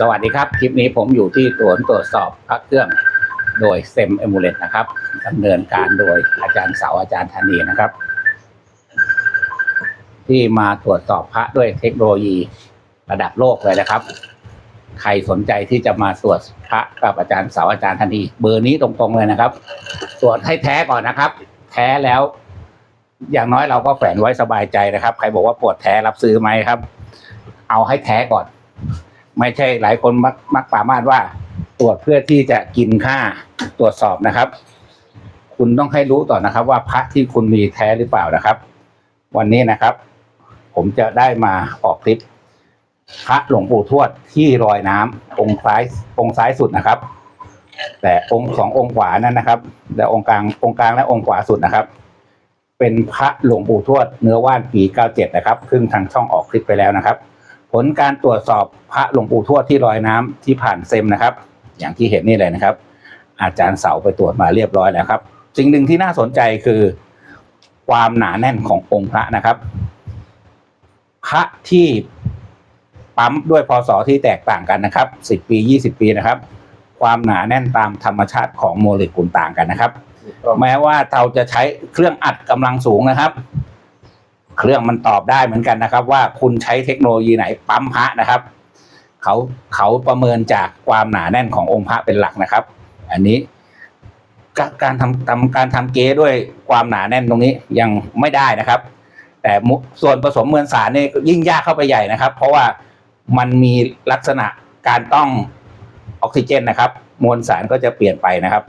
สวัสดีครับ คลิปนี้ผมอยู่ที่ตัวตรวจสอบพระเครื่องโดยเซมเอมูเลตนะครับดำเนินการโดยอาจารย์เสาอาจารย์ธานีนะครับ ที่มาตรวจสอบพระด้วยเทคโนโลยีระดับโลกเลยนะครับ ใครสนใจที่จะมาตรวจพระกับอาจารย์เสาอาจารย์ธานีเบอร์นี้ตรงๆเลยนะครับ ตรวจให้แท้ก่อนนะครับ แท้แล้ว อย่างน้อยเราก็แฝนไว้สบายใจนะครับ ใครบอกว่าปวดแท้รับซื้อไหมครับ เอาให้แท้ก่อน ไม่ใช่หลายคนมักมักปรามาดว่า ตรวจเพื่อที่จะกินค่าตรวจสอบนะครับ คุณต้องให้รู้ต่อนะครับ ว่าพระที่คุณมีแท้หรือเปล่านะครับ วันนี้นะครับ ผมจะได้มาออกคลิป พระหลวงปู่ทวดที่รอยน้ำองค์ซ้ายองค์ซ้ายสุดนะครับ แต่องค์สององค์ขวานั้นนะครับ และองค์กลางองค์กลางและองค์ขวาสุดนะครับเป็นพระหลวงปู่ทวดเนื้อว่านปี 97 นะครับ ซึ่งทางช่องออกคลิปไปแล้วนะครับ ลการตรวจสอบพระหลวงปู่ทวดที่ลอยน้ำที่ผ่านเซมนะครับ อย่างที่เห็นนี่เลยนะครับ อาจารย์เสาไปตรวจมาเรียบร้อยแล้วครับสิ่งหนึ่งที่น่าสนใจคือความหนาแน่นขององค์พระนะครับ พระที่ปั๊มด้วยพศที่แตกต่างกันนะครับสิบปียี่สิบปีนะครับ ความหนาแน่นตามธรรมชาติของโมเลกุลต่างกันนะครับ แม้ว่าเราจะใช้เครื่องอัดกำลังสูงนะครับ เครื่องมันตอบได้เหมือนกันนะครับ ว่าคุณใช้เทคโนโลยีไหนปั๊มพระนะครับ เขาเขาประเมินจากความหนาแน่นขององค์พระเป็นหลักนะครับ อันนี้กการทำทำการทำเก๊ด้วยความหนาแน่นตรงนี้ยังไม่ได้นะครับ แต่ส่วนผสมมวลสารนี่ยิ่งยากเข้าไปใหญ่นะครับ เพราะว่ามันมีลักษณะการต้องออกซิเจนนะครับ มวลสารก็จะเปลี่ยนไปนะครับ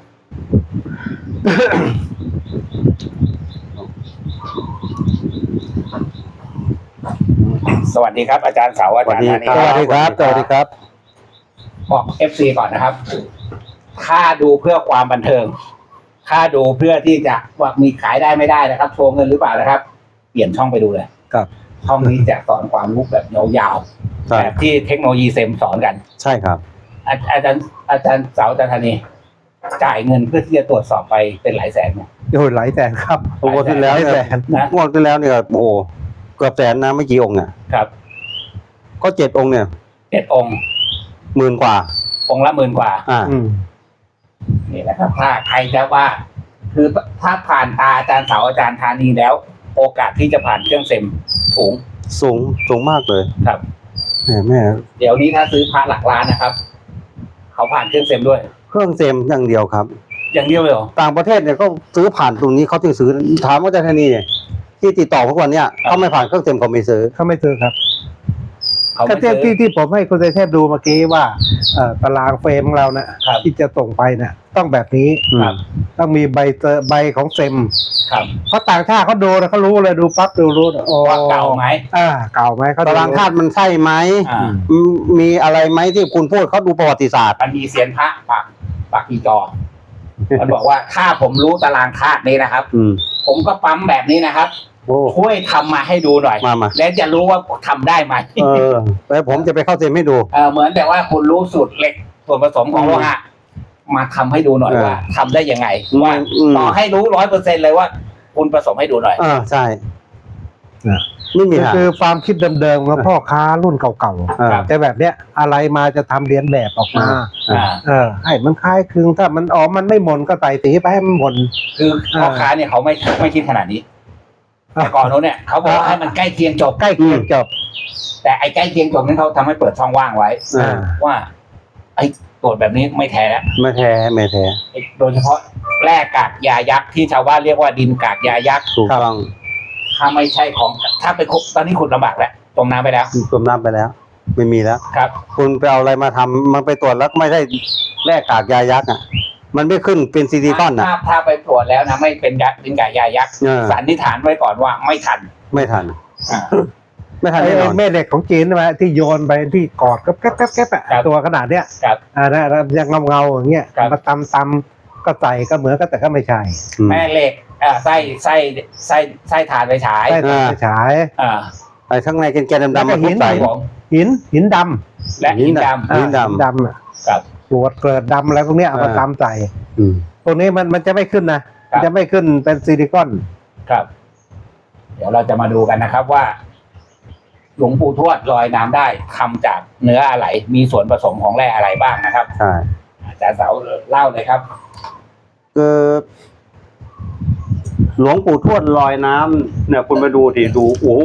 สวัสดีครับอาจารย์เสาอาสวัจาสรย์ดีธานีครับสวัสดีครับสวัสดีครับบอกเอฟซีก่อนนะครับ ค่าดูเพื่อความบันเทิง ค่าดูเพื่อที่จะว่ามีขายได้ไม่ได้นะครับโชว์เงินหรือเปล่านะครับ เปลี่ยนช่องไปดูเลยครับช่องนี้จะสอนความรู้แบบยาวๆใช่ แบบที่เทคโนโลยีเซมสอนกัน ใช่ครับ อาอาจารย์อาจารย์เสาอาจารย์ธานีจ่ายเงินเพื่อที่จะตรวจสอบไปเป็นหลายแสนเนี่ย โอ้ยหลายแสนครับ งวดที่แล้วหลายเนี่ยแสนนะงวดที่แล้วเนี่ยโอ้โห เกือบแสนนะไม่กี่องค์เนี่ยครับก็เจ็ดองค์เนี่ยเจ็ดองค์หมื่นกว่า องค์ละหมื่นกว่า อ่า อืม นี่นะครับ ถ้าใครจะว่า คือถ้าผ่านตาอาจารย์เสาอาจารย์ธานีแล้ว โอกาสที่จะผ่านเครื่องเซมสูงสูงสูงมากเลยครับ แหมแม่ เดี๋ยวนี้ถ้าซื้อพระหลักล้านนะครับ เขาผ่านเครื่องเซมด้วย เครื่องเซมอย่างเดียวครับ อย่างเดียวเลยเหรอ ต่างประเทศเนี่ยก็ซื้อผ่านตรงนี้เขาถึงซื้อถามว่าจะทนีเนี่ย ที่ติดต่อพวกวันเนี่ยเขาไม่ผ่านเครื่องเซมเขาไม่ซื้อ เขาไม่ซื้อครับเขาก็ไม่ที่ซื้อที่ที่ผมให้คุณเทพดูเมื่อกี้ว่าเอ่อตารางเฟรมของเรานะครับ ที่จะส่งไปเนี่ยต้องแบบนี้ครับ ต้องมีใบเตอร์ใบของเซมครับเพราะต่างชาติเขาดูแล้วเขารู้เลยดูปั๊บดูรู้เลยโอ้ว่าเก่าไหมอ่าเก่าไหมเขาดูตารางธาตุมันใช่ไหมอ่าอืมมีอะไรไหมที่คุณพูดเขาดูประวัติศาสตร์ มันมีเสียนพระปากปากอีจอมันบอกว่าถ้าผมรู้ตารางธาตุนี้นะครับ อืม ผมก็ปั๊มแบบนี้นะครับโอ้ช่วยทำมาให้ดูหน่อยมามาแล้วจะรู้ว่าทำได้ไหมเออแล้วผมจะไปเข้าเซมให้ดู เออเหมือนแต่ว่าคุณรู้สูตรเหล็กส่วนผสมของโลหะมาทำให้ดูหน่อยเออว่าทำได้ยังไงว่าอืม ต่อให้รู้ร้อยเปอร์เซ็นเลยว่า คุณผสมให้ดูหน่อย อ่าใช่ นะ ไม่มีคือหา คือความคิดเดิมๆของพ่อค้ารุ่นเก่าอ่า ๆแต่แบบเนี้ยอะไรมาจะทำเรียนแบบออกมาอ่าอ่า เออให้มันคล้ายคลึงถ้ามันอ๋อมันไม่หมนก็ใส่สีไปให้มันหมน คือพ่อค้าเนี่ยเขาไม่ไม่คิดขนาดนี้ แต่ก่อนโน้นเนี่ยเขาบอกว่า ให้มันใกล้เคียงจบ ใกล้เคียงจบ แต่ไอ้ใกล้เคียงจบนั้นเขาทำให้เปิดช่องว่างไว้ อ่า ว่า ไอ้ตรวจแบบนี้ไม่แท้แล้วไม่แท้ไม่แท้ไอ้โดยเฉพาะแร่กากยายักษ์ที่ชาวบ้านเรียกว่าดินกากยายักษ์ถูกต้อง ถ้าไม่ใช่ของถ้าไปคุกตอนนี้ขุดลำบากแล้วตรงน้ำไปแล้วจมน้ำไปแล้ว ไม่มีแล้ว ครับ คุณไปเอาอะไรมาทำมันไปตรวจแล้วก็ไม่ได้แลกกากยายักษ์อะ มันไม่ขึ้นเป็นซิลิคอนอะถ้าถ้าไปตรวจแล้วนะไม่เป็นยาดินกากยายักษ์เออสันนิษฐานไว้ก่อนว่าไม่ทัน ไม่ทันอ่าไม่ทันไอ้แน่นอนแม่เหล็กของจีนใช่ไหมที่โยนไปที่กอดกับแก๊บแก๊บแก๊บอะครับตัวขนาดเนี้ยครับอ่านะแล้วยังเงาเงาๆอย่างเงี้ยครับมาตำตำก็ใส่ก็เหมือนกันแต่ก็ไม่ใช่อืมแม่เหล็ก อ่าไส้ไส้ไส้ไส้ฐานไปฉายใช่อ่าไม่ฉายอ่าไอ้ข้างในแกนๆแล้วดำๆก็มาหิทุบนใส่ ครับผมหินหินดและหินดำหินดำอ่าดำอะำครับ กรวดเกลือดำอะไรพวกเนี้ยเอามาอ่าตำใส่ อืมพวกนี้มันมันจะไม่ขึ้นนะครัมับนจะไม่ขึ้นเป็นซิลิคอนครับ เดี๋ยวเราจะมาดูกันนะครับว่า หลวงปู่ทวดลอยน้ำได้ทำจากเนื้ออะไร มีส่วนผสมของแร่อะไรบ้างนะครับ ใช่อาจารย์เสาเล่าเลยครับ คือ หลวงปู่ทวดลอยน้ำเนี่ยคุณไปดูดิดู โอ้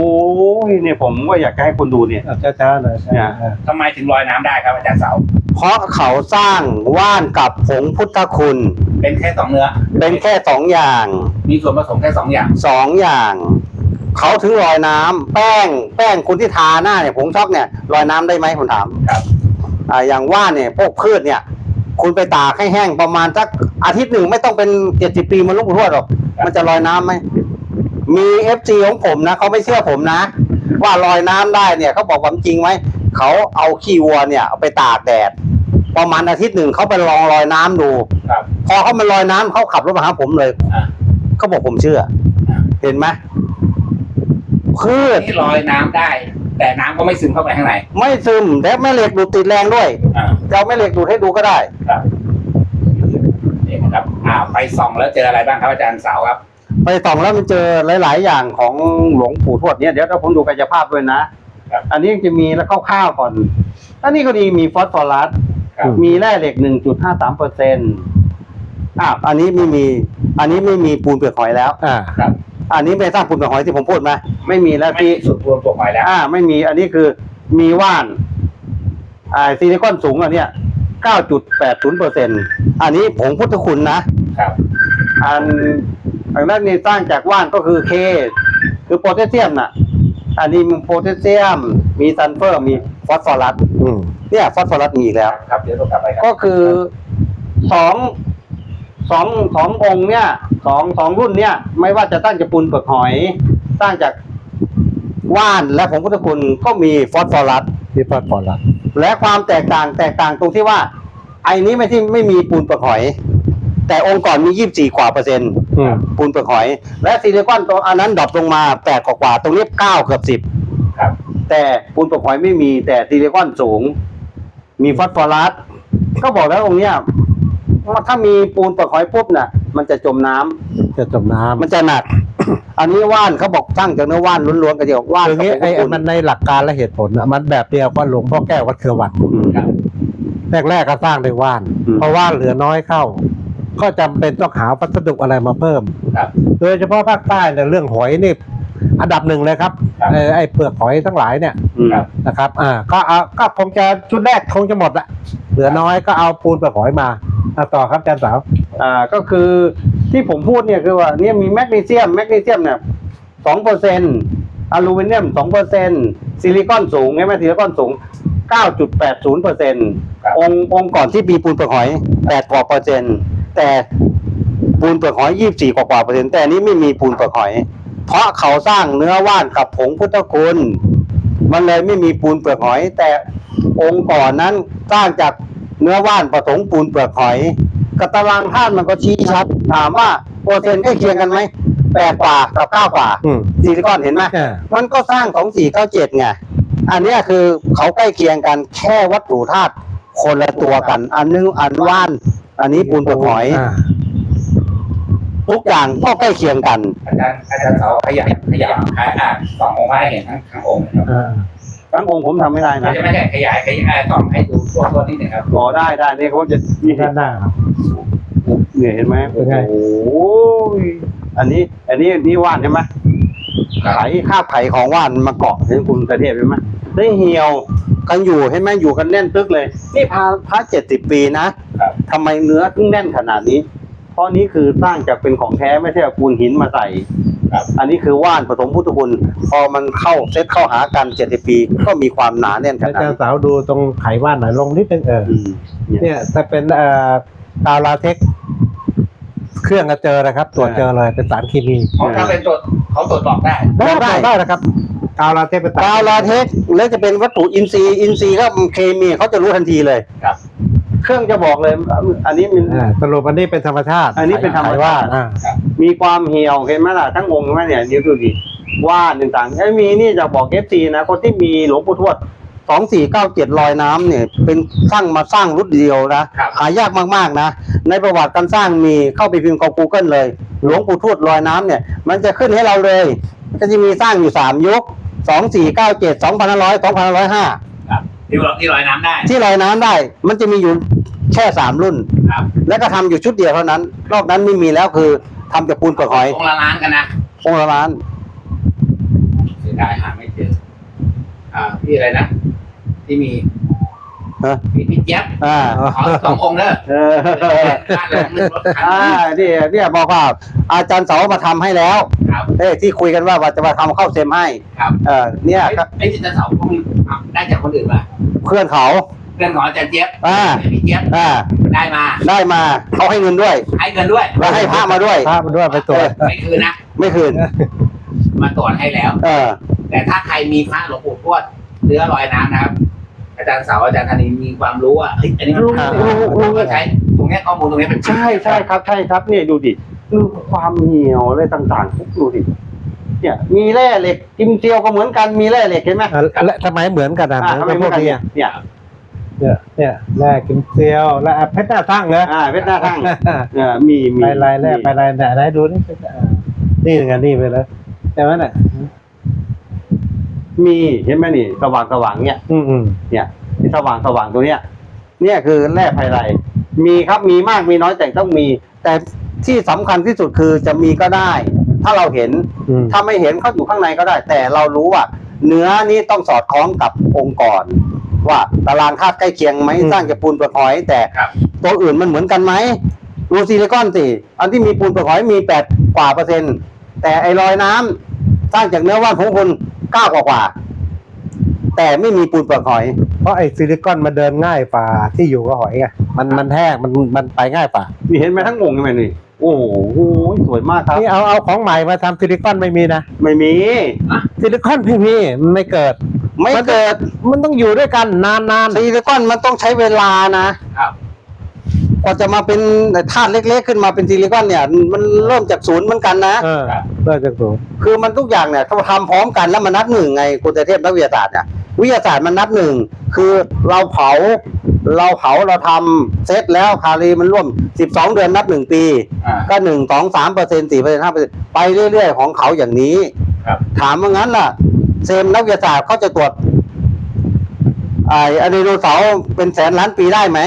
ยเนี่ยผมก็อยากจะให้คุณดูเนี่ยเอาช้าๆหน่อยเนี่ยอ่าทำไมถึงลอยน้ำได้ครับอาจารย์เสา เพราะเขาสร้างว่านกับผงพุทธคุณ เป็นแค่สองเนื้อเป็นแค่สองอย่างมีส่วนผสมแค่สองอย่าง สองอย่าง เขาถึงลอยน้ำแป้ง แป้งคุณที่ทาหน้าเนี่ยผงช็อกเนี่ยลอยน้ำได้ไหมผมถามครับ อ่าอย่างว่านเนี่ยพวกพืชเนี่ย คุณไปตากให้แห้งประมาณสักอาทิตย์หนึ่งไม่ต้องเป็นเจ็ดสิบปีมันหลุกทวดหรอก มันจะลอยน้ำไหมมีเอฟซีของผมนะเขาไม่เชื่อผมนะ ว่าลอยน้ำได้เนี่ยเขาบอกความจริงไหมเขาเอาขี้วัวเนี่ยเอาไปตากแดดประมาณอาทิตย์หนึ่งเขาไปลองลอยน้ำดูครับพอเขามาลอยน้ำเขาขับรถมาหาผมเลยอ่าเขาบอกผมเชื่อ เห็นไหมพืชที่ลอยน้ำได้ แต่น้ำก็ไม่ซึมเข้าไปข้างในไม่ซึมและแม่เหล็กดูดติดแรงด้วยอ่าจะเอาแม่เหล็กดูดให้ดูก็ได้ ครับนี่นะครับ อ่าไปส่องแล้วเจออะไรบ้างครับอาจารย์เสาครับ ไปส่องแล้วมันเจอหลาย ๆ อย่างของหลวงปู่ทวดเนี่ยเดี๋ยวถ้าผมดูกายภาพด้วยนะ ครับอันนี้จะมีแล้วคร่าวๆก่อน อันนี้ก็ดีมีฟอสฟอรัส ครับ มีแร่เหล็ก 1.53เปอร์เซ็นต์อะอันนี้ไม่มี อันนี้ไม่มีปูนเปลือกหอยแล้ว อ่า ครับอันนี้ไม่สร้างปูนเปลือกหอยที่ผมพูดไหมไม่มีแล้วไม่ที่มีสุดรวมตัวหอยแล้วอ่า ไม่มี อันนี้คือมีว่าน อ่าซิลิคอนสูงอันเนี้ย 9.80เปอร์เซ็นต์อันนี้ผงพุทธคุณนะ ครับ อันอันนั้นนี่สร้างจากว่านก็คือเคคือโพแทสเซียมน่ะ อันนี้มีโพแทสเซียม มีซัลเฟอร์ มีฟอสฟอรัสอืมเนี่ยฟอสฟอรัสมีอีกแล้ว ครับ เดี๋ยวเรากลับไปครับก็คือสองสองสององค์เนี่ยสองสองรุ่นเนี่ย ไม่ว่าจะตั้งจากปูนเปลือกหอยสร้างจากว่านและผงพุทธคุณก็มีฟอสฟอรัสที่ปอดปอดละและความแตกต่างแตกต่างตรงที่ว่า ไอ้นี้ไม่ที่ไม่มีปูนเปลือกหอย แต่องค์ก่อนมียี่สิบสี่กว่าเปอร์เซ็นต์อืม ปูนเปลือกหอย และซิลิคอนตัวอันนั้นดรอปลงมาแปดกว่าๆตรงนี้เก้าเกือบสิบครับแต่ปูนเปลือกหอยไม่มีแต่ซิลิคอนสูง มีฟอสฟอรัสก็บอกแล้วองค์เนี้ยว่าถ้ามีปูนเปลือกหอยปุ๊บน่ะ มันจะจมน้ำจะจมน้ำมันจะหนัก อันนี้ว่านเขาบอกสร้างจากเนื้อว่านล้วนๆกันเดียวว่านคือกับงี้ผงไอ้ปูนมันในหลักการและเหตุผลอะมันแบบเดียวกับหลวงพ่อแก้ววัดเครือวัด อืม ครับ แรกๆก็สร้างด้วยว่าน อืม เพราะว่านเหลือน้อยเข้า ก็จำเป็นต้องหาวัสดุอะไรมาเพิ่ม ครับ โดยเฉพาะภาคใต้เนี่ยเรื่องหอยนี่อันดับหนึ่งเลยครับครับไอ้ไอ้เปลือกหอยทั้งหลายเนี่ยอืมครับนะครับอ่าก็เอาก็คงจะชุดแรกคงจะหมดละเหลือน้อยก็เอาปูนเปลือกหอยมาเอาต่อครับอาจารย์สาว อ่าก็คือที่ผมพูดเนี่ยคือว่าเนี่ยมีแมกนีเซียมแมกนีเซียมเนี่ยสองเปอร์เซ็นอลูมิเนียมสองเปอร์เซ็นซิลิคอนสูงใช่ไหมซิลิคอนสูงเก้าจุดแปดศูนย์เปอร์เซ็นครับองค์องค์ก่อนที่มีปูนเปลือกหอยแปดกว่าเปอร์เซ็นต์ แต่ปูนเปลือกหอยยี่สิบสี่กว่ากว่าเปอร์เซ็นต์แต่อันนี้ไม่มีปูนเปลือกหอย เพราะเขาสร้างเนื้อว่านกับผงพุทธคุณ มันเลยไม่มีปูนเปลือกหอย แต่องค์ก่อนนั้นสร้างจากเนื้อว่านผสมปูนเปลือกหอยกบตารางธาตุมันก็ชี้ชัด ถามว่าเปอร์เซ็นต์ใกล้เคียงกันไหมแปดกว่ากับเก้ากว่าอืม ซิลิคอนเห็นไหมอ่า มันก็สร้างสองสี่เก้าเจ็ดไงอันเนี้ยคือเขาใกล้เคียงกันแค่วัตถุธาตุคนละตัวกัน อันนึงอันว่าน อันนี้ปูนเปลือกหอยาทุกอย่างก็ใกล้เคียงกัน อาจารย์อาจารย์เสาขยายขยายอ่าอ่าสององค์ให้เห็นทั้งทั้งองค์นะครับอ่าทั้งองค์ผมทำไม่ได้ไม่นะใช่ไม่ใช่ขยายขยายสองให้ดูตัวตัวนิดหนึ่งครับอ๋อได้ได้เนี่ยเขาจะนี่ด้านหน้าครับ เนี่ยเห็นไหมเป็นไงโอ้โหอันนี้ อันนี้นี่ว่านใช่ไหมไข่คาบไข่ของว่านมาเกาะเห็นคุณกระเทพใช่ไหมได้เหี่ยว กันอยู่เห็นไหมอยู่กันแน่นตึกเลย นี่พาพระเจ็ดสิบปีนะครับ ทำไมเนื้อถึงแน่นขนาดนี้ เพราะนี้คือสร้างจากเป็นของแท้ไม่ใช่เอาปูนหินมาใส่ ครับ อันนี้คือว่านผสมพุทธคุณ พอมันเข้าเซตเข้าหากันเจ็ดสิบปีก็มีความหนาแน่นขอานาดจารนี้ย์สาวดูตรงไขว่านหน่อยลงนิดนึงเอออืมเนี่ยเนี่ยแต่เป็นเอ่อกาวลาเทค เครื่องก็เจอนะครับ ตรวจเจอเลยเป็นสารเคมีเขาถ้าเป็นตัวเขาตรวจสอบได้ ได้ได้ได้นะครับ กาวลาเทคเป็นสารกาวลาเทคแล้วจะเป็นวัตถุอินทรีย์อินทรีย์ก็เคมีเขาจะรู้ทันทีเลยครับ เครื่องจะบอกเลย อันนี้มันอ่าสรุปอันนี้เป็นธรรมชาติ อันนี้เป็นธรรมชาติไขว่นอ่ามีความเหี่ยวเห็นไหมล่ะทั้งองค์เห็นไหมเนี่ยนี่ดูดิว่านต่างๆไอ้มีนี่จะบอกเอฟซีนะคนที่มีหลวงปู่ทวดสองสี่เก้าเจ็ดลอยน้ำเนี่ย เป็นสร้างมาสร้างรุ่นเดียวนะครับหายากมากๆนะ ในประวัติการสร้างมีเข้าไปพิมพ์กับ Google เลย หลวงปู่ทวดลอยน้ำเนี่ย มันจะขึ้นให้เราเลย ก็จะมีสร้างอยู่สามยุค สองสี่เก้าเจ็ดสองพันห้าร้อยสองพันห้าร้อยห้าครับที่เราที่ลอยน้ำได้ที่ลอยน้ำได้ มันจะมีอยู่แค่สามรุ่น ครับแล้วก็ทำอยู่ชุดเดียวเท่านั้น นอกนั้นไม่มีแล้วคือทำจากปูนเปลือกหอยองค์ละล้านกันนะองค์ละล้าน เสียดายหาไม่เจออ่าพี่อะไรนะที่มี ฮะพี่พี่เจี๊ยบอ่าขอสององค์เด้อเออบ้านหลังหนึงรถคันอ่าหนึ่งนี่เนี่ยบอกว่าอาจารย์เสามาทำให้แล้วครับเอ้ยที่คุยกันว่าว่าจะมาทำเข้าเซมให้ ครับเออเนี่ยไอ้ก็ไอ้จิตรเสาพวกนี้อะได้จากคนอื่นมาเพื่อนเขา เพื่อนของอาจารย์เจี๊ยบอ่า พี่เจี๊ยบอ่า ได้มา ได้มาเขาให้เงินด้วย ให้เงินด้วยแล้วให้พระมาด้วยภาพมันด้วยไปตรวจไม่คืนนะ ไม่คืน มาตรวจให้แล้ว เออ แต่ถ้าใครมีพระหลวงปู่ทวดเนื้อลอยน้ำนะครับ อาจารย์เสาวอาจารย์ธนินมีความรู้ว่าเฮ้ยอันนี้มันรู้รู้ รู้ก็ใช้ตรงเนี้ยข้อมูลตรงเนี้ยเป็นใช่ใช่ครับใช่ครับนี่ดูดิดูความเหี่ยวอะไรต่างๆดูดิเนี่ย มีแร่เหล็กกิมเจียวก็เหมือนกันมีแร่เหล็กเห็นไหมอะและทำไมเหมือนกันอะอ่าเหมือนทำไมกับเหพมืวอกนกันนี้เนี่ยอะเนี่ยเนี่ยเนี่ยแร่กิมเซียวและเพชรหน้าตั้งเลยอ่าเพชรหน้าทั้งเออมีมี ไปลายแรกไปลายไหนไหนดูนี่อ่านี่ไงนี่ไปเลยใช่ไหมน่ะ มีเห็นไหมนี่ สว่างสว่างเนี่ยอืมอืมเนี่ยที่สว่างสว่างตัวเนี้ย เนี่ยคือแร่ไพไรมีครับมีมากมีน้อยแต่ต้องมี แต่ที่สำคัญที่สุดคือจะมีก็ได้ ถ้าเราเห็นอืมถ้าไม่เห็นเขาอยู่ข้างในก็ได้ แต่เรารู้ว่า เนื้อนี้ต้องสอดคล้องกับองค์กรว่าตารางธาตุใกล้เคียงไหมสร้างจากปูนเปลือกหอย แต่ครับตัวอื่นมันเหมือนกันไหมดูซิลิคอนสิอันที่มีปูนเปลือกหอยมีแปดกว่าเปอร์เซ็นต์แต่ไอ้รอยน้ำสร้างจากเนื้อว่านของคุณ เก้ากว่ากว่าแต่ไม่มีปูนเปลือกหอย เพราะไอ้ซิลิคอนมันเดินง่ายฝ่าที่อยู่กับหอยไงมันมันแห้งมันมันไปง่ายฝ่ามีเห็นไหมทั้งวงใช่ไหมนี่ โอ้โหสวยมากครับ นี่เอาเอาของใหม่มาทำซิลิคอนไม่มีนะไม่มี ซิลิคอนไม่มีมันไม่เกิดไม่เกิดมันต้องอยู่ด้วยกันนานนานซิลิคอนมันต้องใช้เวลานะครับ กว่าจะมาเป็นธาตุเล็กๆ ขึ้นมาเป็นซิลิคอนเนี่ย มันเริ่มจากศูนย์เหมือนกันนะ เออเลิกจากศูนย์คือมันทุกอย่างเนี่ยเขาทำพร้อมกันแล้วมันนับหนึ่งไงคุณเทพนักวิทยาศาสตร์เนี่ยวิทยาศาสตร์มันนับหนึ่งคือเราเผา เราเผาเราทำเสร็จแล้วคารีมันร่วมสิบสองเดือนนับหนึ่งปีอ่าก็หนึ่งสองสามเปอร์เซ็นสี่เปอร์เซ็นห้าเปอร์เซ็นไปเรื่อยๆ ของเขาอย่างนี้ครับถามว่างั้นล่ะ เซมนักวิทยาศาสตร์เขาจะตรวจไอ้อะไดโนเสาร์เป็นแสนล้านปีได้ไหม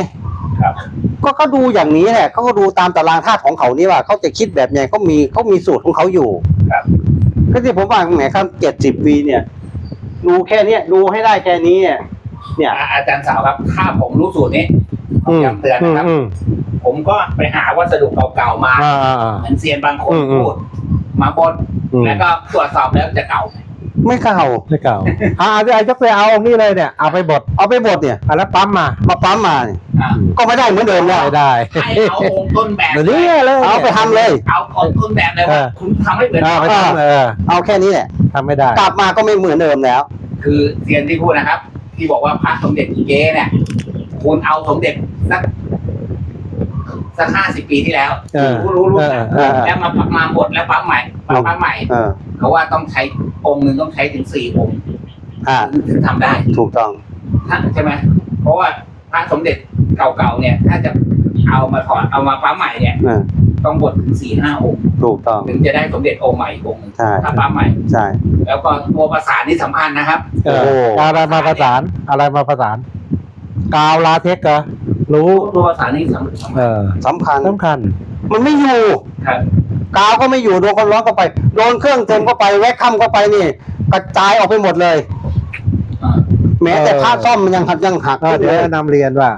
ครับก็ก็ดูอย่างนี้แหละเขาก็ดูตามตารางธาตุของเขานี่ว่าเขาจะคิดแบบไงเขามีเขามีสูตรของเขาอยู่ครับก็ที่ผมว่าแหมครับเจ็ดสิบปีเนี่ย ดูแค่เนี้ยดูให้ได้แค่นี้เนี่ยเนี่ย อ่าอาจารย์สาวครับถ้าผมรู้สูตรนี้ผมอืมย้ำเตือนอืนะมครับอืมผมก็ไปหาวัสดุเก่าๆมา อ่าอ่าอ่า เหมือนเซียนบางคนอืมอืม พูด มาบนอืมแล้วก็ตรวจสอบแล้วจะเก่าไหมไม่เก่าไม่เก่าอ่าเอาเอายกตัวเอานี่เลยเนี่ยเอาไปบดเอาไปบดเนี่ย อะแล้วปั๊มมามาปั๊มมาเนี่ยอ่า ก็ไม่ได้เหมือนเดิมแล้วไม่ได้ให้เอาองค์ต้นแบบเดี๋ยวนี้เลยเอาไปทำเลย เอาองค์ต้นแบบเลยว่าเออคุณทำให้เหมือนอ่าเขาไปทำเออเอาแค่นี้แหละทำไม่ได้ กลับมาก็ไม่เหมือนเดิมแล้ว คือเซียนที่พูดนะครับ ที่บอกว่าพระสมเด็จอีเก้เนี่ยคุณเอาสมเด็จสักสักห้าสิบปีที่แล้วเออรู้รู้รู้เออนะเออ แล้วมามาบดแล้วปั๊มใหม่ปั๊มปั๊มใหม่เออเขาว่าต้องใช้องค์หนึ่งต้องใช้ถึงสี่องค์อ่าถึงทำได้ถูกต้องใช่ไหมเพราะว่าพระสมเด็จ เก่าๆเนี่ย ถ้าจะเอามาถอดเอามาปั๊มใหม่เนี่ยเออต้องบดถึงสี่ห้าองค์ถูกต้อง ถึงจะได้สมเด็จองค์ใหม่อีกองค์หนึ่งใช่ ถ้าปั๊มใหม่ ใช่ แล้วก็ตัวประสานนี่สำคัญนะครับ เออโอ้เอาอะไรมาประสานอะไรมาประสาน กาวลาเทคเหรอรู้ตัวประสานนี่สำคัญเออสำคัญ สำคัญ มันไม่อยู่ ครับกาวก็ไม่อยู่ โดนความร้อนเข้าไป โดนเครื่องเต็มเข้าไปแวกค่ำเข้าไปนี่ กระจายออกไปหมดเลย อ่า แม้แต่ค่าซ่อมมันยังหักยังหักก็ขึ้นเดี๋ยวเลยแนะนำเรียนว่า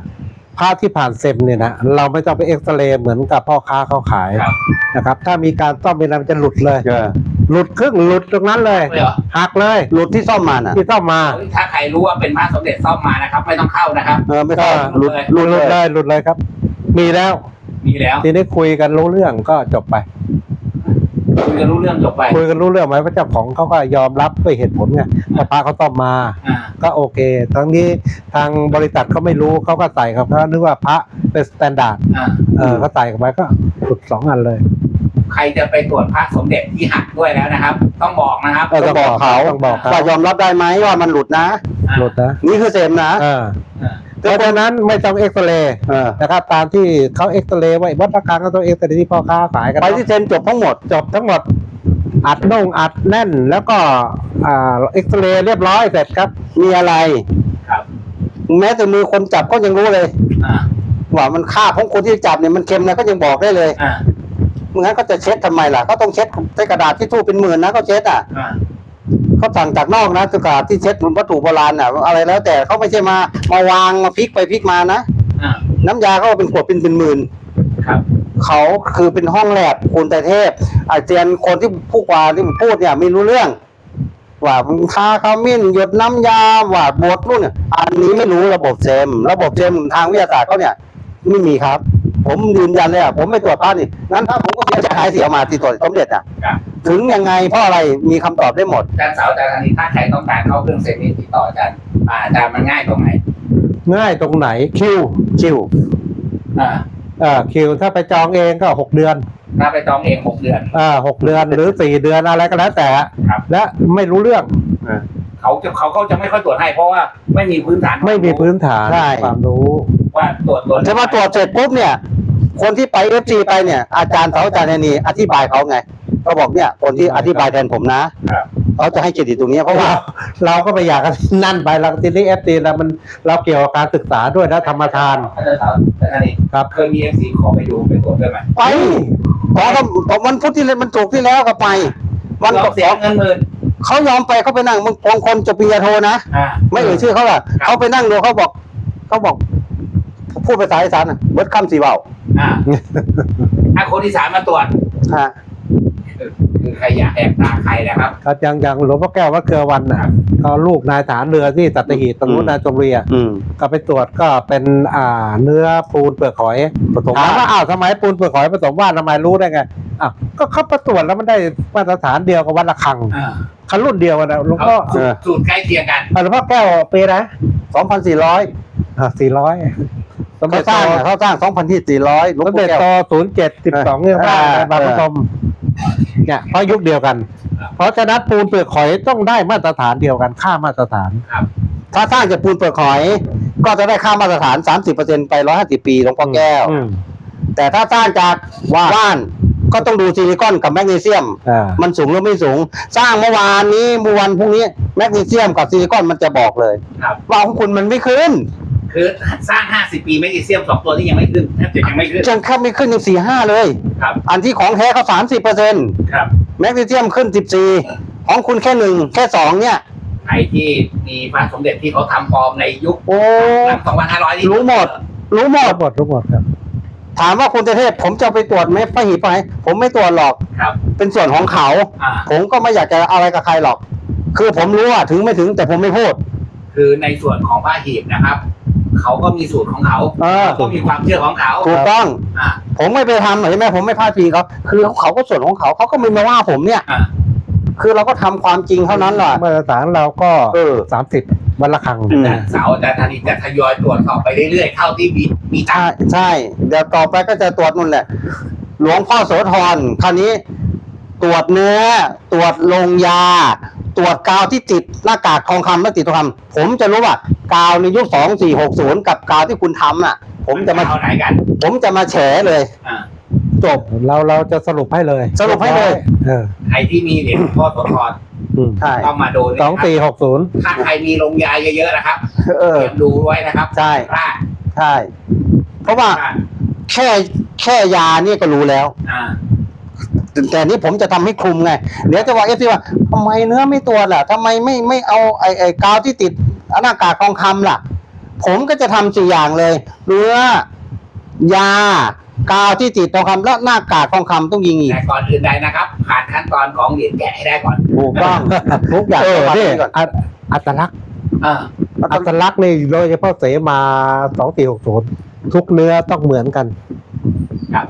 ผ้าที่ผ่านเซมเนี่ยนะเราไม่ต้องไปเอ็กซเรย์เหมือนกับพ่อค้าเขาขายครับ นะครับ ถ้ามีการซ่อมเป็นอะไรมันจะหลุดเลยเออหลุดครึ่งหลุดตรงนั้นเลยเลยเหรอหักเลยหลุดที่ซ่อมมาน่ะที่ซ่อมมาเฮ้ยถ้าใครรู้ว่าเป็นพระสมเด็จซ่อมมานะครับ ไม่ต้องเข้านะครับ เออไม่ก็ต้องหลุดหหลุลุดดเลเลยยหลุดเลยครับ มีแล้ว มีแล้ว ทีนี้คุยกันรู้เรื่องก็จบไป คุยกันรู้เรื่องจบไป คุยกันรู้เรื่องไหมว่าเจ้าของเขาก็ยอมรับด้วยเหตุผลไงว่าพระเขาซ่อมมา อ่า ก็โอเค ทั้งนี้ทางบริษัทเขาไม่รู้เขาก็ใส่ครับเขานึกว่าพระเป็นสแตนดาร์ดอ่า เออเขาใส่กันไปก็หลุดสองอันเลยใครจะไปตรวจพระสมเด็จที่หักด้วยแล้วนะครับ ต้องบอกนะครับเออต้องบอกเขา ต้องบอกเขาว่ายอมรับได้ไหมว่ามันหลุดนะอ่าหลุดนะ นี่คือเซมนะ เออ อ่า เพราะฉะนั้นไม่ต้องเอ็กซเรย์เออ นะครับตามที่เขาเอ็กซเรย์ไว้วัดประการก็ต้องเอ็กซเรย์ที่พ่อค้าขายกันไปที่เซมจบทั้งหมด จบทั้งหมดอัดน่งอัดแน่นแล้วก็อ่าเอ็กซเรย์เรียบร้อยเสร็จครับ มีอะไร ครับแม้แต่มือคนจับก็ยังรู้เลย อ่าว่ามันค่าบของคนที่จับเนี่ยมันเค็มนะก็ยังบอกได้เลยอ่าไม่งั้นก็จะเช็ดทำไมล่ะ ก็ต้องเช็ดใช้กระดาษที่ทู่เป็นหมื่นนะก็เช็ดอะอ่า เขาสั่งจากนอกนะกระดาษที่เช็ดวัตถุโบราณอะ อะไรแล้วแต่เขาไม่ใช่มามาวางมาพลิกไปพลิกมานะอ่าน้ำยาเขาเป็นขวดเป็นเป็นหมื่น ครับเขาคือเป็นห้องแลบคุณแต่เทพ อาจารย์คนที่ผู้กว่าที่พูดเนี่ยไม่รู้เรื่อง ว่าคาขมิ้นหยดน้ำยาว่าบดรุ่นเนี่ยอันนี้ไม่รู้ระบบเซม ระบบเซมทางวิทยาศาสตร์เขาเนี่ยไม่มีครับ ผมยืนยันเลยอะผมไม่ตรวจพลาดนี่งั้นถ้าผมก็เสียจะหายเสียมาที่ตรวจสมเด็จอะ ครับถึงยังไงเพราะอะไรมีคำตอบได้หมด อาจารย์สาวอาจารย์ธันทีถ้าใครต้องการเข้าเครื่องเซนนี้ติดต่ออาจารย์อ่าอาจารย์มันง่ายตรงไหนง่ายตรงไหนคิวชิวอ่าเอ่อคิวถ้าไปจองเองก็หกเดือนถ้าไปจองเองหกเดือน อ่าหกเดือนหรือสี่เดือนอะไรก็แล้วแต่ครับ และไม่รู้เรื่องเขาจะเขาก็จะไม่ค่อยตรวจให้เพราะว่าไม่มีพื้นฐานไม่มีพื้นฐานใช่ ความรู้ว่าตรวจตรวจจะมาตรวจเสร็จปุ๊บเนี่ย คนที่ไปเอฟซีไปเนี่ยอาจารย์เขาอาจารย์นี่อธิบายเขาไงเขาบอกเนี่ยคนที่อธิบายแทนผมนะครับเขาจะให้เครดิตตรงนี้เพราะว่าเราก็ไปอยากกันนั่นไปเราทีนี้เอฟตีเรามันเราเกี่ยวกับการศึกษาด้วยนะธรรมทานอาจารย์สาวอาจารย์ธันทีครับเคยมีเอฟซีขอไปดูไปตรวจด้วยไหมไปขอเขาผมวันพุธที่เลยมันถูกที่แล้วก็ไปวันเราก่อนเสียเงินหมื่นเขายอมไปเขาไปนั่งมึงบางคนจบปริญญาโทนะอ่าไม่เอ่ยชื่อเขาล่ะครับเขาไปนั่งดูเขาบอกเขาบอก พูดภาษาอีสานน่ะเบิดคำสีเบาอ่าถ้าคนที่สามมาตรวจฮะคือคือใครอยากแหกตาใครนะครับ ก็ยังยังหลวงพ่อแก้ววัดเครือวันนะครับก็ลูกนายฐานเรือที่สัตหีบตรงนู้นนายจงเรียอืม ก็ไปตรวจก็เป็นอ่าเนื้อปูนเปลือกหอยผสมถามว่าว่าอ้าวทำไมปูนเปลือกหอยผสมว่านทำไมรู้ได้ไงอ้าวก็เขาไปตรวจแล้วมันได้มาตรฐานเดียวกับวัดระฆังอ่าคันรุ่นเดียวกันนะหลวงพ่อเขาสูตรสูตรใกล้เคียงกันอ่าหลวงพ่อแก้วปีนะสองพันสี่ร้อยอ่าสี่ร้อย สมเด็เขาจสร้างโตน่ะเขาสร้างสองพันที่สี่ร้อยหลวงสมปู่เด็จแก้ว โตศูนย์เจ็ดสิบสองเนี่ยว่าในบางพระพรหมเนี่ยเพราะยุคเดียวกันครับเพราะฉะนั้นปูนเปลือกหอยต้องได้มาตรฐานเดียวกันค่ามาตรฐาน ถ้าสร้างจากปูนเปลือกหอย ก็จะได้ค่ามาตรฐาน 30%ไป 150 ปีหลวงพ่อแก้ว อืม แต่ถ้าสร้างจากว่าน ก็ต้องดูซิลิคอนกับแมกนีเซียม อ่ามันสูงหรือไม่สูง สร้างเมื่อวานนี้เมื่อวันพรุ่งนี้แมกนีเซียมกับซิลิคอนมันจะบอกเลย ครับ ว่าของคุณมันไม่ขึ้น คือสร้าง 50 ปีแมกนีเซียมสองตัวที่ยังไม่ขึ้นแทบจะยังไม่ขึ้นจนแค่ไม่ขึ้นถึงสี่ห้าเลย ครับ อันที่ของแท้เขา30เปอร์เซ็นต์ครับ แมกนีเซียมขึ้น14ของคุณแค่หนึ่งแค่สองเนี่ยใครที่มีพระสมเด็จที่เขาทำปลอมในยุคโอ้หลัง2500นี่รู้หมด รู้หมดรู้หมดรู้หมดครับ ถามว่าคุณเทพผมจะเอาไปตรวจไหมพระหีบไปผมไม่ตรวจหรอก ครับ เป็นส่วนของเขาอ่าผมก็ไม่อยากจะอะไรกับใครหรอก คือผมรู้ว่าถึงไม่ถึงแต่ผมไม่พูด คือในส่วนของพระหีบนะครับ เขาก็มีสูตรของเขาเออเขาก็มีความเชื่อของเขาถูกต้อง อ่าผมไม่ไปทำเห็นไหมผมไม่พลาดพิงเขาคือเขาก็ส่วนของเขาเขาก็ไม่มาว่าผมเนี่ย อ่าคือเราก็ทำความจริงเท่านั้นแหละมาตรฐานเราก็เออ สามสิบวันละครั้ง อืม แต่เสาร์อาจารย์ธานีจะทยอยตรวจสอบไปเรื่อยๆเท่าที่มีมีตังใช่ค์ใช่ เดี๋ยวต่อไปก็จะตรวจนู่นแหละ หลวงพ่อโสธรคราวนี้ ตรวจเนื้อ ตรวจลงยา ตรวจกาวที่ติดหน้ากากทองคำและติดทองคำผมจะรู้ว่ากาวในยุคสองสี่หกศูนย์กับกาวที่คุณทำน่ะ ผมจะมาเอาไหนกัน ผมจะมาแฉเลยอ่าจบ เราเราจะสรุปให้เลยสรุปให้เลย เออใครที่มีเหรียญหลวงพ่อโสธรอืมใช่ต้องมาดูนะสองสี่หกศูนย์ถ้าใครมีลงยาเยอะๆนะครับเออ เตรียมดูไว้นะครับใช่ พลาดใช่ เพราะว่าพลาดแค่แค่ยาเนี่ยก็รู้แล้ว อ่า แต่นี่ผมจะทำให้คลุมไง เดี๋ยวจะบอกเอฟซีว่าทำไมเนื้อไม่ตรวจล่ะทำไมไม่ไม่เอาไอ้ไอ้กาวที่ติดหน้ากากทองคำล่ะ ผมก็จะทำสี่อย่างเลยเนื้อยากาวที่ติดทองคำแล้วหน้ากากทองคำต้องยิงอีกแต่ก่อนอื่นใดนะครับ ผ่านขั้นตอนของเหรียญแกะให้ได้ก่อนถูกต้องทุกอย่างเออต้องนี่ทำก่อนอัตอัตลักษณ์อ่าอัตลักษณ์นี่โดยเฉพาะเสมาสองสี่หกศูนย์ทุกเนื้อต้องเหมือนกัน ครับ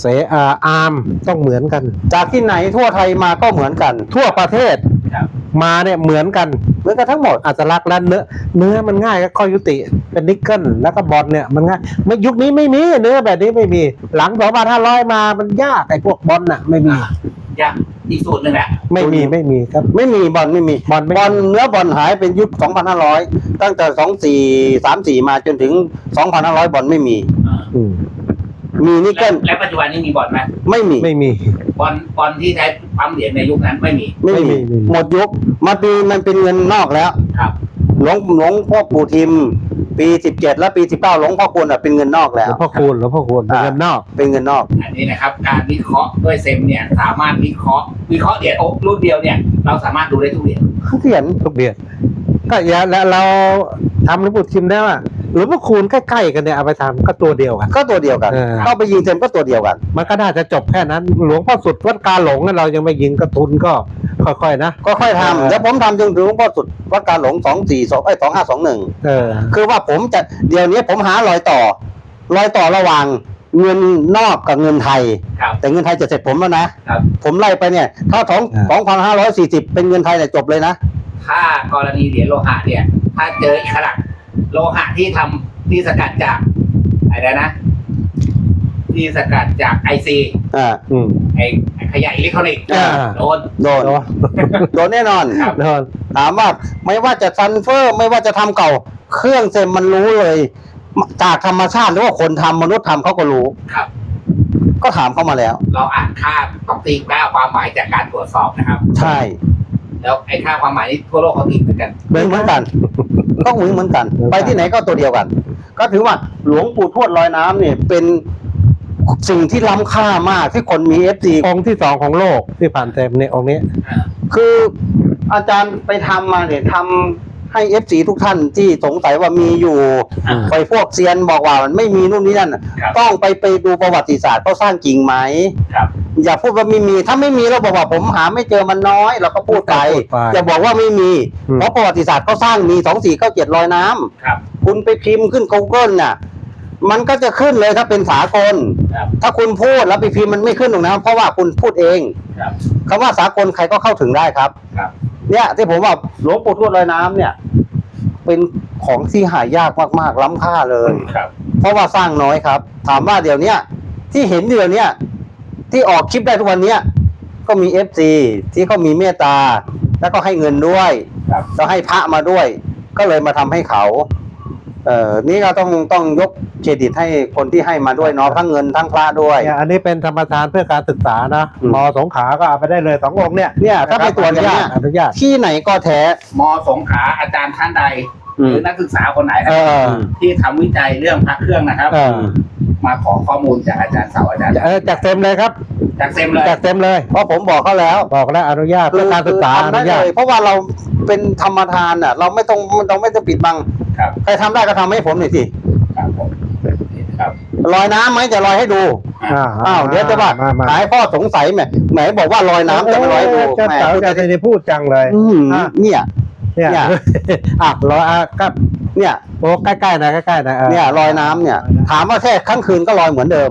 เสอาอาร์มต้องเหมือนกัน จากที่ไหนทั่วไทยมาก็เหมือนกัน ทั่วประเทศครับมาเนี่ยเหมือนกันเหมือนกันทั้งหมดอัตลักษณ์และเนื้อเนื้อมันง่ายก็ข้อยุติเป็นนิกเกิลแล้วก็บอลเนี่ยมันง่ายไม่ยุคนี้ไม่มีเนื้อแบบนี้ไม่มี หลังสองพันห้าร้อยมามันยากไอ้พวกบอลน่ะไม่มีอ่าอย่างอีกสูตรหนึ่งแหละไม่มีไม่มีครับ ไม่มีบอลไม่มีบอลไม่บอลเนื้อบอลหายเป็นยุค2,500ตั้งแต่2434มาจนถึง2,500บอลไม่มีอ่าอืมมี นิกเกิลและปัจจุบันนี้มีบอลไหมไม่มีไม่มี บอลบอลที่ใช้ปั๊มเหรียญในยุคนั้นไม่มี ไม่ไม่มี มีไม่มีหมดยุคมาปีมันเป็นเงินนอกแล้ว ครับ หลวงหลวงพ่อปู่ทิม ปีสิบเจ็ดและปีสิบเก้าหลวงพ่อคูณอะเป็นเงินนอกหลแล้ววงพ่อคูณหลวงพ่อคูณเป็นอ่าเงินนอก เป็นเงินนอก อันนี้นะครับ การวิเคราะห์ด้วยเซมเนี่ยสามารถวิเคราะห์วิเคราะห์เหรียญอกรุ่นเดียวเนี่ยเราสามารถดูได้ทุกเหรียญเหรียญทุกเดือนก็อย่าแล้วเราทำหลวงปู่ทิมได้ว่า หลวงพ่อคูณใกล้ๆกันเนี่ยเอาไปทำก็ตัวเดียวกัน ก็ตัวเดียวกัน เออ เข้าไปยิงเต็มก็ตัวเดียวกัน มันก็น่าจะจบแค่นั้น หลวงพ่อสุดวัดกาหลงเรายังไม่ยิงกระทุนก็ค่อยๆนะ ก็ค่อยเออ ทำแล้วผมทำจนถึงหลวงพ่อสุดวัดการหลงสองสี่สองไอ้สองห้าสองหนึ่งเออ คือว่าผมจะเดี๋ยวนี้ผมหารอยต่อ รอยต่อระหว่างเงินนอกกับเงินไทย ครับ แต่เงินไทยจะเสร็จผมแล้วนะ ครับ ผมไล่ไปเนี่ย ถ้าสองสองพันห้าร้อยสี่สิบเป็นเงินไทยเนี่ยจบเลยนะ ถ้ากรณีเหรียญโลหะเนี่ย ถ้าเจออีกขนาด โลหะที่ทำที่สกัดจากอะไรนะ ที่สกัดจากไอซีอ่าอืมไอขยะอิเล็กทรอนิกส์อ่า โดน โดน โดนโดนแน่นอนครับโดนถามว่าไม่ว่าจะซันเฟอร์ ไม่ว่าจะทำเก่า เครื่องเซมมันรู้เลย จากธรรมชาติหรือว่าคนทำมนุษย์ทำเขาก็รู้ ครับ ก็ถามเข้ามาแล้ว เราอ่านค่าต้องตีค่าความหมายจากการตรวจสอบนะครับ ใช่ แล้วไอ้ค่าความหมายนี้ทั่วโลกเขาตีเหมือนกัน เหมือนเหมือนกัน ก็เหมือนเหมือนกัน ไปที่ไหนก็ตัวเดียวกัน ก็ถือว่าหลวงปู่ทวดลอยน้ำเนี่ยเป็นสิ่งที่ล้ำค่ามากที่คนมีเอฟซีองค์ที่สองของโลกที่ผ่านเต็มในองค์นี้ คืออาจารย์ไปทำมาเนี่ยทำให้เอฟซีทุกท่านที่สงสัยว่ามีอยู่อืมไปพวกเซียนบอกว่ามันไม่มีนู่นนี่นั่นน่ะครับ ต้องไปไปดูประวัติศาสตร์เขาสร้างจริงไหม ครับ อย่าพูดว่าไม่มีถ้าไม่มีเราบอกว่าผมหาไม่เจอมันน้อยเราก็พูดไปพูดไปอย่าบอกว่าไม่มี อืม เพราะประวัติศาสตร์เขาสร้างมีสองสี่เก้าเจ็ดลอยน้ำครับ คุณไปพิมพ์ขึ้น Google น่ะ มันก็จะขึ้นเลยถ้าเป็นสากล ครับถ้าคุณพูดแล้วไปพิมพ์มันไม่ขึ้นหรอกนะเพราะว่าคุณพูดเองครับคำว่าสากลใครก็เข้าถึงได้ครับ ครับเนี่ยที่ผมว่าหลวงปู่ทวดลอยน้ำเนี่ย เป็นของที่หายากมากๆล้ำค่าเลย ครับ เพราะว่าสร้างน้อยครับ ถามว่าเดี๋ยวเนี้ยที่เห็นเดี๋ยวเนี้ย ที่ออกคลิปได้ทุกวันเนี้ยก็มีเอฟซีที่เขามีเมตตา แล้วก็ให้เงินด้วยครับ แล้วให้พระมาด้วย ก็เลยมาทำให้เขา เอ่อนี่ก็ต้องต้องยกเครดิตให้คนที่ให้มาด้วยเนาะทั้งเงินทั้งพระด้วย เนี่ยอันนี้เป็นธรรมทานเพื่อการศึกษานะอืม มสงขลาก็เอาไปได้เลยสององค์เนี่ยเนี่ยถ้าไปตรวจอย่างเนี้ยอนุญาต ที่ไหนก็แท้ มสงขลาอาจารย์ท่านใดหอืรืมอนักศึกษาคนไหนเอนะครับอที่ทำวิจัยเรื่องพระเครื่องนะครับ เออ มาขอข้อมูลจากอาจารย์เสาอาจารย์เออจากเต็มเลยครับ จากเซมเลยจากเต็มเลย เพราะผมบอกเขาแล้วบอกแล้วอนุญาตเพื่อการศึกษาคืออทำได้นุญาเลตยเพราะว่าเราเป็นธรรมทานอะ เราไม่ต้องเราไม่ต้องปิดบังครับใครทำได้ก็ทำให้ผมหน่อยสิครับผมนี่นะครับ ลอยน้ำไหมจะลอยให้ดูอ่าอ้าวเดี๋ยวจะว่ามามาหายข้อสงสัยแหมแหมบอกว่าลอยน้ำจะไม่ลอยให้ดูเจ้าแหมสาวจะได้พูดจังเลย อืมอะ เนี่ย เนี่ยเนี่ย อะรออะก็เนี่ย โอ้ใกล้ๆนะใกล้ๆนะออเนี่ยลอยน้ำเนี่ย ถามว่าแค่ครั้งคืนก็ลอยเหมือนเดิม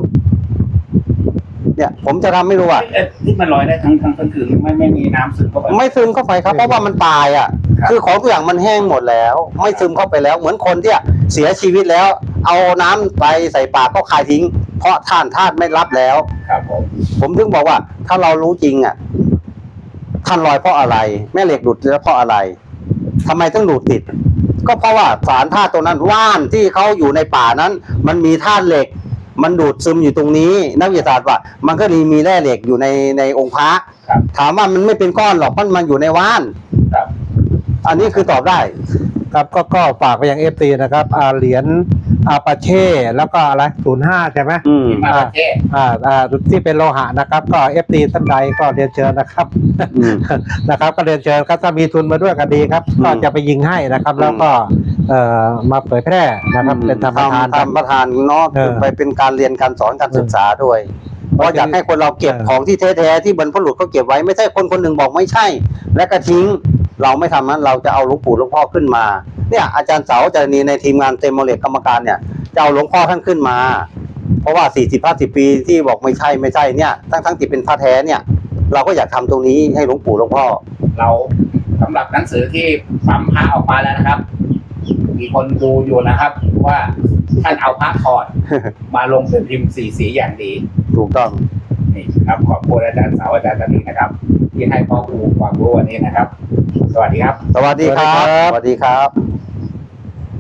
เนี่ย ผมจะทำไม่รู้อะ เอ๊ะที่มันลอยได้ทั้งทั้งทั้งคืนไม่ไม่มีน้ำซึมเข้าไป ไม่ซึมเข้าไปครับ เพราะว่ามันตายอะ ครับ คือของทุกอย่างมันแห้งหมดแล้ว ไม่ซึมเข้าไปแล้ว เหมือนคนที่เสียชีวิตแล้ว เอาน้ำไปใส่ปากก็คายทิ้ง เพราะท่านธาตุไม่รับแล้ว ครับผมผมถึงบอกว่า ถ้าเรารู้จริงอะท่านลอยเพราะอะไร แม่เหล็กดูดแล้วเพราะอะไร ทำไมต้องดูดติด ก็เพราะว่าสารธาตุตรงนั้นว่านที่เขาอยู่ในป่านั้น มันมีธาตุเหล็ก มันดูดซึมอยู่ตรงนี้ นักวิทยาศาสตร์ว่า มันก็มีมีแร่เหล็กอยู่ในในองค์พระครับถามว่ามันไม่เป็นก้อนหรอกเพราะมันอยู่ในว่านครับอันนี้คือตอบได้ ครับก็ก็ฝากไปยังเอฟซีนะครับอ่าเหรียญ อาปาเช่แล้วก็อะไรศูนย์ห้าใช่ไหมอืมที่มาประเทศอ่าอ่าที่เป็นโลหะนะครับ ก็เอฟซีท่านใดก็เรียนเชิญนะครับ อืม นะครับก็เรียนเชิญครับถ้ามีทุนมาด้วยก็ดีครับ อืมก็จะไปยิงให้นะครับแล้วก็เอ่อมาเผยแพร่นะครับ เป็นธรรมทานทำประธานเนาะเออไปเป็นการเรียนการสอนการศึกษาด้วย เพราะอยากให้คนเราเก็บเออ ของที่แท้ๆที่บรรพบุรุษเขาเก็บไว้ไม่ใช่คนคนหนึ่งบอกไม่ใช่ และก็ทิ้ง เราไม่ทำนั้นเราจะเอาหลวงปู่หลวงพ่อขึ้นมา เนี่ยอาจารย์เสาอาจารย์นีในทีมงานเต็มโมเลกกรรมการเนี่ยจะเอาหลวงพ่อท่านขึ้นมา เพราะว่าสี่สิบห้าสิบปีที่บอกไม่ใช่ไม่ใช่เนี่ยทั้งทั้งที่เป็นพระแท้เนี่ย เราก็อยากทำตรงนี้ให้หลวงปู่หลวงพ่อ เราสำหรับหนังสือที่ปั๊มพระออกมาแล้วนะครับ มีคนดูอยู่นะครับ ว่าท่านเอาพระถอด มาลงเป็นพิมพ์สีสีอย่างดี ถูกต้อง นี่ครับ ขอบคุณอาจารย์สาวอาจารย์ตานีนะครับ ที่ให้ข้อมูลความรู้วันนี้นะครับ สวัสดีครับ สวัสดีครับ สวัสดีครับ